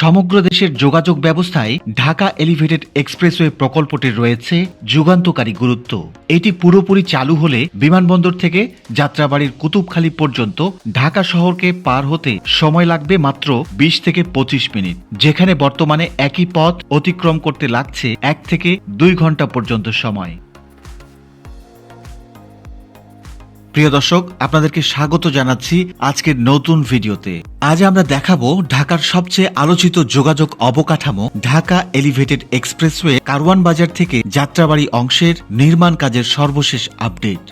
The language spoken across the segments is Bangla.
সমগ্র দেশের যোগাযোগ ব্যবস্থায় ঢাকা এলিভেটেড এক্সপ্রেসওয়ে প্রকল্পটির রয়েছে যুগান্তকারী গুরুত্ব। এটি পুরোপুরি চালু হলে বিমানবন্দর থেকে যাত্রাবাড়ির কুতুবখালী পর্যন্ত ঢাকা শহরকে পার হতে সময় লাগবে মাত্র বিশ থেকে পঁচিশ মিনিট। যেখানে বর্তমানে একই পথ অতিক্রম করতে লাগছে এক থেকে দুই ঘণ্টা পর্যন্ত সময়। প্রিয় দর্শক, আপনাদেরকে স্বাগত জানাচ্ছি আজকের নতুন ভিডিওতে। আজ আমরা দেখাবো ঢাকার সবচেয়ে আলোচিত যোগাযোগ অবকাঠামো, ঢাকা এলিভেটেড এক্সপ্রেসওয়ে কারওয়ান বাজার থেকে যাত্রাবাড়ি অংশের নির্মাণ কাজের সর্বশেষ আপডেট।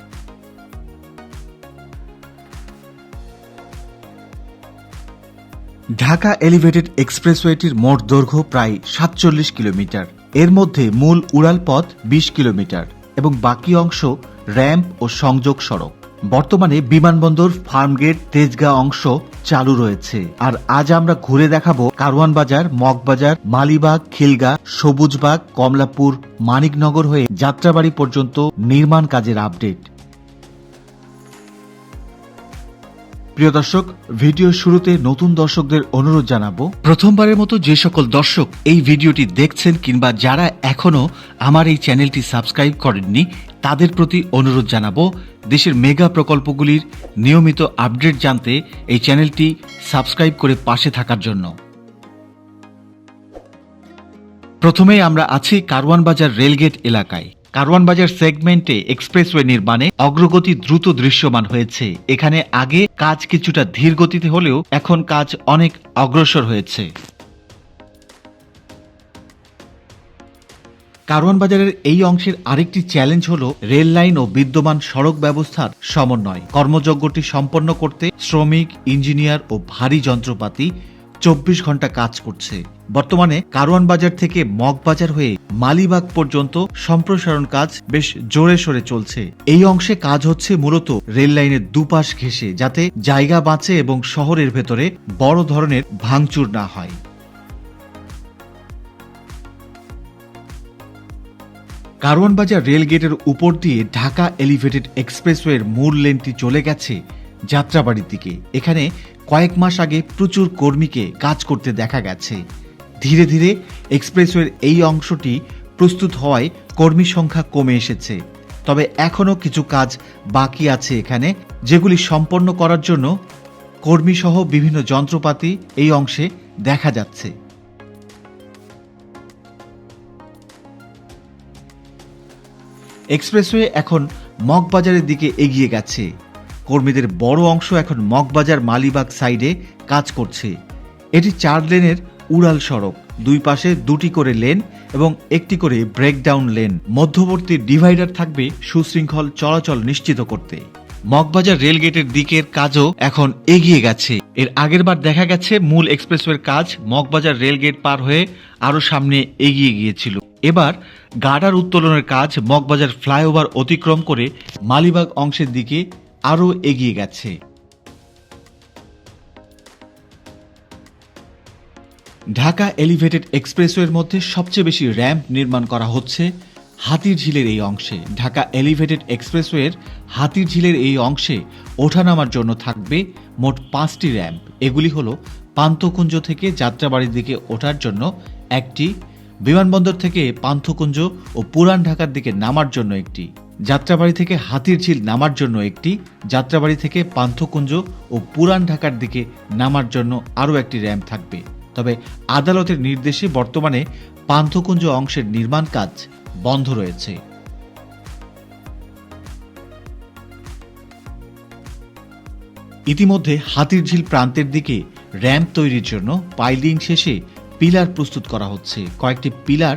ঢাকা এলিভেটেড এক্সপ্রেসওয়েটির মোট দৈর্ঘ্য প্রায় সাতচল্লিশ কিলোমিটার। এর মধ্যে মূল উড়াল পথ বিশ কিলোমিটার এবং বাকি অংশ র্যাম্প ও সংযোগ সড়ক। বর্তমানে বিমানবন্দর, ফার্মগেট তেজগাঁ অংশ চালু রয়েছে। আর আজ আমরা ঘুরে দেখাবো কারওয়ান বাজার মগবাজার মালিবাগ, খিলগা, সবুজবাগ, কমলাপুর, মানিকনগর হয়ে যাত্রাবাড়ি পর্যন্ত নির্মাণ কাজের আপডেট। প্রিয় দর্শক, ভিডিও শুরুতে নতুন দর্শকদের অনুরোধ জানাব, প্রথমবারের মতো যে সকল দর্শক এই ভিডিওটি দেখছেন কিংবা যারা এখনও আমার এই চ্যানেলটি সাবস্ক্রাইব করেননি তাদের প্রতি অনুরোধ জানাব দেশের মেগা প্রকল্পগুলির নিয়মিত আপডেট জানতে এই চ্যানেলটি সাবস্ক্রাইব করে পাশে থাকার জন্য। প্রথমে আমরা আছি কারওয়ান বাজার রেলগেট এলাকায়। কারওয়ানবাজার সেগমেন্টে এক্সপ্রেসওয়ে নির্মাণে অগ্রগতি দ্রুত দৃশ্যমান হয়েছে। এখানে আগে কাজ কিছুটা ধীর গতিতে হলেও এখন কাজ অনেক অগ্রসর হয়েছে। কারওয়ান বাজারের এই অংশের আরেকটি চ্যালেঞ্জ হল রেল লাইন ও বিদ্যমান সড়ক ব্যবস্থার সমন্বয়। কর্মযজ্ঞটি সম্পন্ন করতে শ্রমিক, ইঞ্জিনিয়ার ও ভারী যন্ত্রপাতি চব্বিশ ঘণ্টা কাজ করছে। বর্তমানে কারওয়ান বাজার থেকে মগবাজার হয়ে মালিবাগ পর্যন্ত সম্প্রসারণ কাজ বেশ জোরে সোরে চলছে। এই অংশে কাজ হচ্ছে মূলত রেল লাইনের দুপাশ ঘেঁষে, যাতে জায়গা বাঁচে এবং শহরের ভেতরে বড় ধরনের ভাঙচুর না হয়। কারওয়ান বাজার রেল উপর দিয়ে ঢাকা এলিভেটেড এক্সপ্রেসওয়ের মূল লেনটি চলে গেছে যাত্রাবাড়ির দিকে। এখানে কয়েক মাস আগে প্রচুর কর্মীকে কাজ করতে দেখা গেছে। ধীরে ধীরে এক্সপ্রেসওয়ের এই অংশটি প্রস্তুত হওয়ায় কর্মী সংখ্যা কমে এসেছে। তবে এখনও কিছু কাজ বাকি আছে এখানে, যেগুলি সম্পন্ন করার জন্য কর্মীসহ বিভিন্ন যন্ত্রপাতি এই অংশে দেখা যাচ্ছে। এক্সপ্রেসওয়ে এখন মগবাজারের দিকে এগিয়ে গেছে। কর্মীদের বড় অংশ এখন মগবাজার মালিবাগ সাইডে কাজ করছে। এটি চার লেনের উড়াল সড়ক। দুই পাশে দুটি করে লেন এবং একটি করে ব্রেকডাউন লেন। মধ্যবর্তী ডিভাইডার থাকবে সুশৃঙ্খল চলাচল নিশ্চিত করতে। মগবাজার রেলগেটের দিকের কাজও এখন এগিয়ে গেছে। এর আগের বার দেখা গেছে, মূল এক্সপ্রেসওয়ের কাজ মগবাজার রেলগেট পার হয়ে আরও সামনে এগিয়ে গিয়েছিল। এবার গার্ডার উত্তোলনের কাজ মগবাজার ফ্লাইওভার অতিক্রম করে মালিবাগ অংশের দিকে আরও এগিয়ে গেছে। ঢাকা এলিভেটেড এক্সপ্রেসওয়ের মধ্যে সবচেয়ে বেশি র্যাম্প নির্মাণ করা হচ্ছে হাতির ঝিলের এই অংশে। ঢাকা এলিভেটেড এক্সপ্রেসওয়ের হাতির ঝিলের এই অংশে ওঠানামার জন্য থাকবে মোট পাঁচটি র্যাম্প। এগুলি হল পান্থকুঞ্জ থেকে যাত্রাবাড়ির দিকে ওঠার জন্য একটি বিমানবন্দর থেকে পান্থকুঞ্জ ও পুরান ঢাকার দিকে নামার জন্য একটি, যাত্রাবাড়ি থেকে হাতির ঝিল নামার জন্য একটি, যাত্রাবাড়ি থেকে পান্থকুঞ্জ ও পুরান ঢাকার দিকে নামার জন্য আরও একটি র্যাম্প থাকবে। তবে আদালতের নির্দেশে বর্তমানে পান্থকুঞ্জ অংশের নির্মাণ কাজ বন্ধ রয়েছে। ইতিমধ্যে হাতির ঝিল প্রান্তের দিকে র্যাম্প তৈরির জন্য পাইলিং শেষে পিলার প্রস্তুত করা হচ্ছে। কয়েকটি পিলার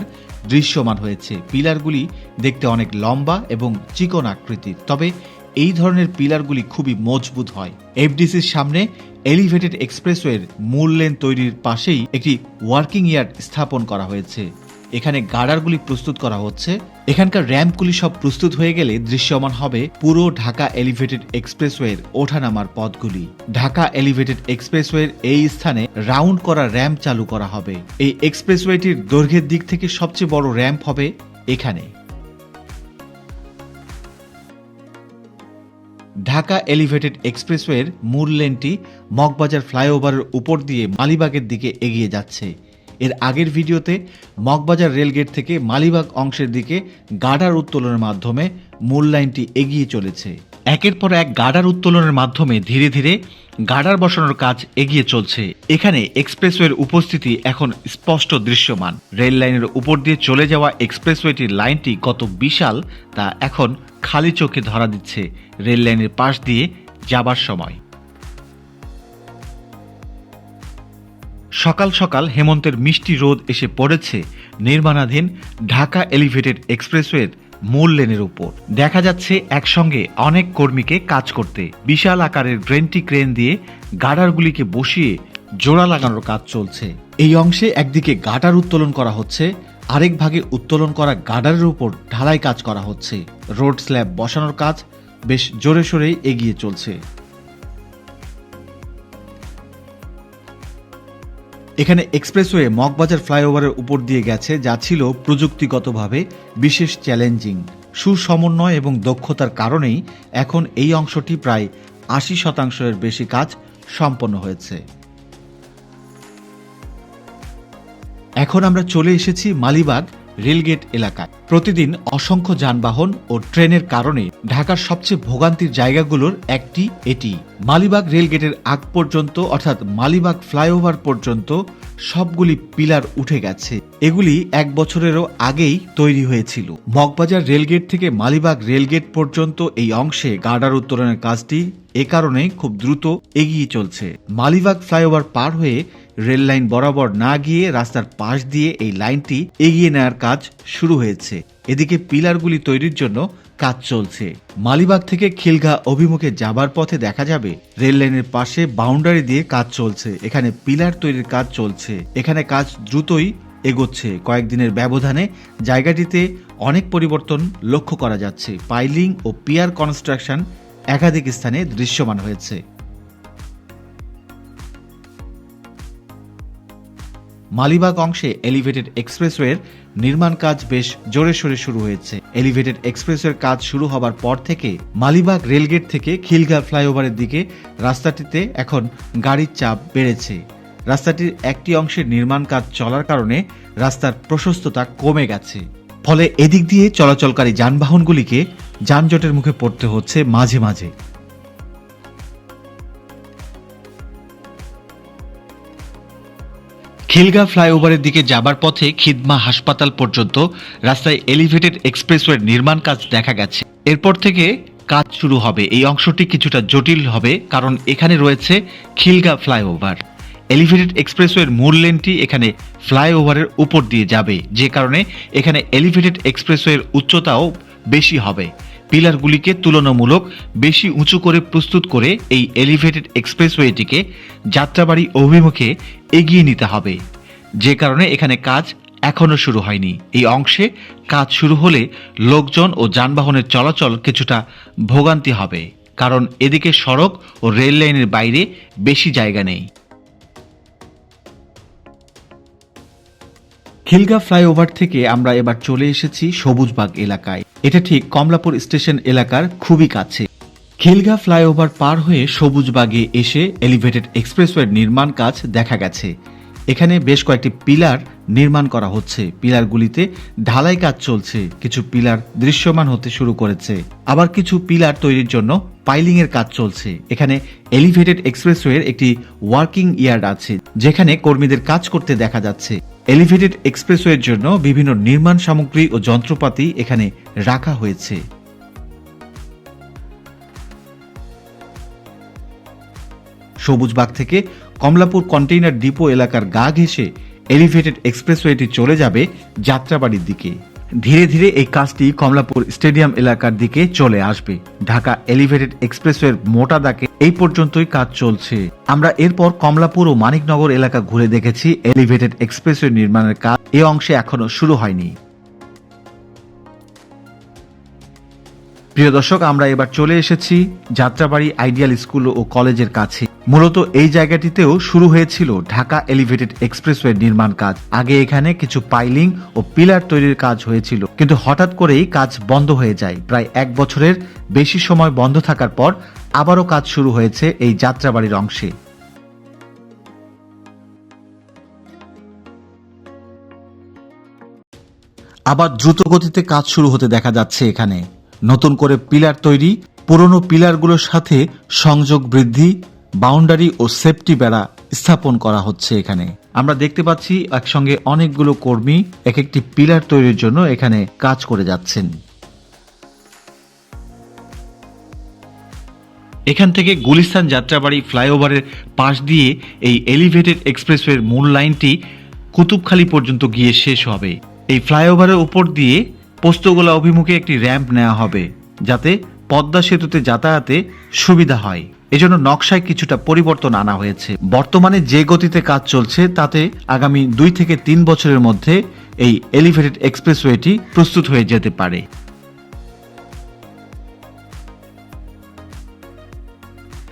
দৃশ্যমান হয়েছে। পিলারগুলি দেখতে অনেক লম্বা এবং চিকন আকৃতির। তবে এই ধরনের পিলারগুলি খুবই মজবুত হয়। এফডিসির সামনে এলিভেটেড এক্সপ্রেসওয়ের মূল লেন তৈরির পাশেই একটি ওয়ার্কিং ইয়ার্ড স্থাপন করা হয়েছে। এখানে গার্ডারগুলি প্রস্তুত করা হচ্ছে। এখানকার র্যাম্পগুলি সব প্রস্তুত হয়ে গেলে দৃশ্যমান হবে পুরো ঢাকা এলিভেটেড এক্সপ্রেসওয়ের ওঠানামার পথগুলি। ঢাকা এলিভেটেড এক্সপ্রেসওয়ের এই স্থানে রাউন্ড করা র্যাম্প চালু করা হবে। এই এক্সপ্রেসওয়েটির দৈর্ঘ্যের দিক থেকে সবচেয়ে বড় র্যাম্প হবে এখানে। ঢাকা এলিভেটেড এক্সপ্রেসওয়ের মূল লেনটি মগবাজার ফ্লাইওভারের উপর দিয়ে মালিবাগের দিকে এগিয়ে যাচ্ছে। এর আগের ভিডিওতে মগবাজার রেলগেট থেকে মালিবাগ অংশের দিকে গার্ডার উত্তোলনের মাধ্যমে মূল লাইনটি এগিয়ে চলেছে। একের পর এক গার্ডার উত্তোলনের মাধ্যমে ধীরে ধীরে গার্ডার বসানোর কাজ এগিয়ে চলছে। এখানে এক্সপ্রেসওয়ের উপস্থিতি এখন স্পষ্ট দৃশ্যমান। রেল লাইনের উপর দিয়ে চলে যাওয়া এক্সপ্রেসওয়েটির লাইনটি কত বিশাল, তা এখন খালি চোখে ধরা দিচ্ছে। রেল লাইনের পাশ দিয়ে যাবার সময়। সকাল সকাল হেমন্তের মিষ্টি রোদ এসে পড়েছে নির্মাণাধীন ঢাকা এলিভেটেড এক্সপ্রেসওয়ের মূল লেনের উপর। দেখা যাচ্ছে একসঙ্গে অনেক কর্মীকে কাজ করতে। বিশাল আকারের গ্রেনটি ক্রেন দিয়ে গাডারগুলিকে বসিয়ে জোড়া লাগানোর কাজ চলছে। এই অংশে একদিকে গার্ডার উত্তোলন করা হচ্ছে, আরেক ভাগে উত্তোলন করা গাডারের উপর ঢালাই কাজ করা হচ্ছে। রোড স্ল্যাব বসানোর কাজ বেশ জোরে সোরেই এগিয়ে চলছে। এখানে এক্সপ্রেসওয়ে মগবাজার ফ্লাইওভারের উপর দিয়ে গেছে, যা ছিল প্রযুক্তিগতভাবে বিশেষ চ্যালেঞ্জিং। সুসমন্বয় এবং দক্ষতার কারণেই এখন এই অংশটি প্রায় আশি শতাংশের বেশি কাজ সম্পন্ন হয়েছে। এখন আমরা চলে এসেছি মালিবাগ রেলগেট এলাকায়। প্রতিদিন অসংখ্য যানবাহন ও ট্রেনের কারণে ঢাকার সবচেয়ে ভোগান্তির জায়গাগুলোর একটি এটি। মালিবাগ রেলগেটের আগ পর্যন্ত অর্থাৎ মালিবাগ ফ্লাইওভার পর্যন্ত সবগুলি পিলার উঠে গেছে। এগুলি এক বছরেরও আগেই তৈরি হয়েছিল। মগবাজার রেলগেট থেকে মালিবাগ রেলগেট পর্যন্ত এই অংশে গার্ডার উত্তোলনের কাজটি এ কারণে খুব দ্রুত এগিয়ে চলছে। মালিবাগ ফ্লাইওভার পার হয়ে রেল লাইন বরাবর না গিয়ে রাস্তার পাশ দিয়ে এই লাইনটি এগিয়ে নেওয়ার কাজ শুরু হয়েছে। এদিকে পিলারগুলি তৈরির জন্য কাজ চলছে। মালিবাগ থেকে খিলগা অভিমুখে যাবার পথে দেখা যাবে, রেল লাইনের পাশে বাউন্ডারি দিয়ে কাজ চলছে। এখানে পিলার তৈরির কাজ চলছে। এখানে কাজ দ্রুতই এগোচ্ছে। কয়েকদিনের ব্যবধানে জায়গাটিতে অনেক পরিবর্তন লক্ষ্য করা যাচ্ছে। পাইলিং ও পিয়ার কনস্ট্রাকশন একাধিক স্থানে দৃশ্যমান হয়েছে। মালিবাগ অংশে এলিভেটেড এক্সপ্রেসওয়ের নির্মাণ কাজ বেশ জোরে সোরে শুরু হয়েছে। এলিভেটেড এক্সপ্রেসওয়ের কাজ শুরু হবার পর থেকে মালিবাগ রেলগেট থেকে খিলগা ফ্লাইওভারের দিকে রাস্তাটিতে এখন গাড়ির চাপ বেড়েছে। রাস্তাটির একটি অংশের নির্মাণ কাজ চলার কারণে রাস্তার প্রশস্ততা কমে গেছে। ফলে এদিক দিয়ে চলাচলকারী যানবাহনগুলিকে যানজটের মুখে পড়তে হচ্ছে মাঝে মাঝে। খিলগা ফ্লাইওভারের দিকে যাবার পথে খিদমা হাসপাতাল পর্যন্ত রাস্তায় এলিভেটেড এক্সপ্রেসওয়ের নির্মাণ কাজ দেখা গেছে। এরপর থেকে কাজ শুরু হবে। এই অংশটি কিছুটা জটিল হবে কারণ এখানে রয়েছে খিলগা ফ্লাইওভার। এলিভেটেড এক্সপ্রেসওয়ের মূল লেনটি এখানে ফ্লাইওভারের উপর দিয়ে যাবে। যে কারণে এখানে এলিভেটেড এক্সপ্রেসওয়ের উচ্চতাও বেশি হবে। পিলারগুলিকে তুলনামূলক বেশি উঁচু করে প্রস্তুত করে এই এলিভেটেড এক্সপ্রেসওয়েটিকে যাত্রাবাড়ি অভিমুখে এগিয়ে নিতে হবে। যে কারণে এখানে কাজ এখনও শুরু হয়নি। এই অংশে কাজ শুরু হলে লোকজন ও যানবাহনের চলাচল কিছুটা ভোগান্তি হবে। কারণ এদিকে সড়ক ও রেল লাইনের বাইরে বেশি জায়গা নেই। খিলগা ফ্লাইওভার থেকে আমরা এবার চলে এসেছি সবুজবাগ এলাকায়। এটা ঠিক কমলাপুর স্টেশন এলাকার খুবই কাছে। খিলগা ফ্লাইওভার পার হয়ে সবুজবাগে এসে এলিভেটেড এক্সপ্রেসওয়ের নির্মাণ কাজ দেখা গেছে। এখানে বেশ কয়েকটি পিলার নির্মাণ করা হচ্ছে। পিলারগুলিতে ঢালাই কাজ চলছে। কিছু পিলার দৃশ্যমান হতে শুরু করেছে। আবার কিছু পিলার তৈরির জন্য পাইলিং এর কাজ চলছে। এখানে এলিভেটেড এক্সপ্রেসওয়ের একটি ওয়ার্কিং ইয়ার্ড আছে, যেখানে কর্মীদের কাজ করতে দেখা যাচ্ছে। এলিভেটেড এক্সপ্রেসওয়ের জন্য বিভিন্ন নির্মাণ সামগ্রী ও যন্ত্রপাতি এখানে রাখা হয়েছে। সবুজবাগ থেকে কমলাপুর কন্টেইনার ডিপো এলাকার গা ঘেঁষে এলিভেটেড এক্সপ্রেসওয়েটি চলে যাবে যাত্রাবাড়ির দিকে। ধীরে ধীরে এই কাজটি কমলাপুর স্টেডিয়াম এলাকার দিকে চলে আসবে। ঢাকা এলিভেটেড এক্সপ্রেসওয়ের মোটা দাগে এই পর্যন্তই কাজ চলছে। আমরা এরপর কমলাপুর ও মানিকনগর এলাকা ঘুরে দেখেছি এলিভেটেড এক্সপ্রেসওয়ে নির্মাণের কাজ। এ অংশে এখনও শুরু হয়নি। প্রিয় দর্শক, আমরা এবার চলে এসেছি যাত্রাবাড়ি আইডিয়াল স্কুল ও কলেজের কাছে। মূলত এই জায়গাটিতেও শুরু হয়েছিল ঢাকা এলিভেটেড এক্সপ্রেসওয়ে নির্মাণ কাজ। আগে এখানে কিছু পাইলিং ও পিলার তৈরির কাজ হয়েছিল, কিন্তু হঠাৎ করেই কাজ বন্ধ হয়ে যায়। প্রায় এক বছরের বেশি সময় বন্ধ থাকার পর আবারও কাজ শুরু হয়েছে এই যাত্রাবাড়ির অংশে। আবার দ্রুত গতিতে কাজ শুরু হতে দেখা যাচ্ছে এখানে। নতুন করে পিলার তৈরি, পুরনো পিলারগুলোর সাথে সংযোগ বৃদ্ধি বাউন্ডারি ও সেফটি বেড়া স্থাপন করা হচ্ছে এখানে। আমরা দেখতে পাচ্ছি একসঙ্গে অনেকগুলো কর্মী এক একটি পিলার তৈরির জন্য এখানে কাজ করে যাচ্ছেন। এখান থেকে গুলিস্তান যাত্রাবাড়ি ফ্লাইওভারের পাশ দিয়ে এই এলিভেটেড এক্সপ্রেসওয়ের মূল লাইনটি কুতুবখালী পর্যন্ত গিয়ে শেষ হবে। এই ফ্লাইওভারের উপর দিয়ে পোস্তগোলা অভিমুখে একটি র্যাম্প নেওয়া হবে, যাতে পদ্মা সেতুতে যাতায়াতে সুবিধা হয়। এজন্য নকশায় কিছুটা পরিবর্তন আনা হয়েছে। বর্তমানে যে গতিতে কাজ চলছে, তাতে আগামী দুই থেকে তিন বছরের মধ্যে এই এলিভেটেড এক্সপ্রেসওয়েটি প্রস্তুত হয়ে যেতে পারে।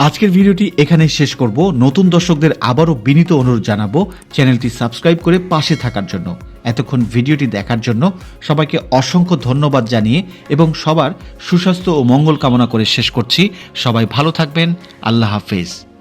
আজকের ভিডিওটি এখানে শেষ করব। নতুন দর্শকদের আবারও বিনীত অনুরোধ জানাব চ্যানেলটি সাবস্ক্রাইব করে পাশে থাকার জন্য। এতক্ষণ ভিডিওটি দেখার জন্য সবাইকে অসংখ্য ধন্যবাদ জানিয়ে এবং সবার সুস্বাস্থ্য ও মঙ্গল কামনা করে শেষ করছি। সবাই ভালো থাকবেন। আল্লাহ হাফেজ।